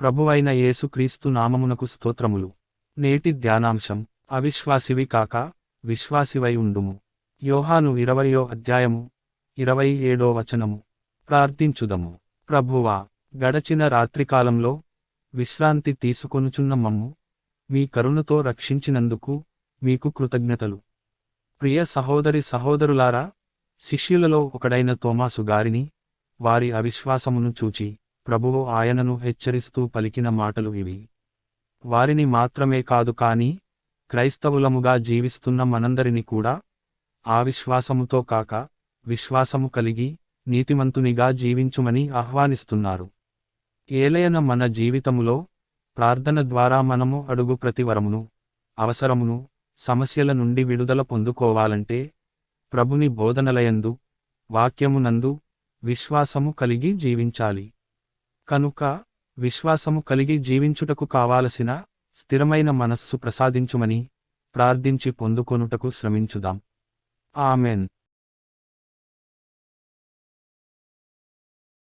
ప్రభువైన యేసుక్రీస్తు నామమునకు స్తోత్రములు. నేటి ధ్యానాంశం అవిశ్వాసివి కాక విశ్వాసివై ఉండుము. యోహాను ఇరవయో అధ్యాయము ఇరవై ఏడో వచనము. ప్రార్థించుదము. ప్రభువా గడచిన రాత్రికాలంలో విశ్రాంతి తీసుకొనుచున్న మమ్ము మీ కరుణతో రక్షించినందుకు మీకు కృతజ్ఞతలు. ప్రియ సహోదరి సహోదరులారా శిష్యులలో ఒకడైన తోమాసు గారిని వారి అవిశ్వాసమును చూచి ప్రభువు ఆయనను హెచ్చరిస్తూ పలికిన మాటలు ఇవి. వారిని మాత్రమే కాదు కాని క్రైస్తవులముగా జీవిస్తున్న మనందరిని కూడా ఆ విశ్వాసముతో కాక విశ్వాసము కలిగి నీతిమంతునిగా జీవించుమని ఆహ్వానిస్తున్నారు. ఏలయన మన జీవితములో ప్రార్థన ద్వారా మనము అడుగు ప్రతివరమును అవసరమును సమస్యల నుండి విడుదల పొందుకోవాలంటే ప్రభుని బోధనలయందు వాక్యమునందు విశ్వాసము కలిగి జీవించాలి. కనుక విశ్వాసము కలిగి జీవించుటకు కావాలసిన స్థిరమైన మనస్సు ప్రసాదించుమని ప్రార్థించి పొందుకొనుటకు శ్రమించుదాం. ఆమెన్.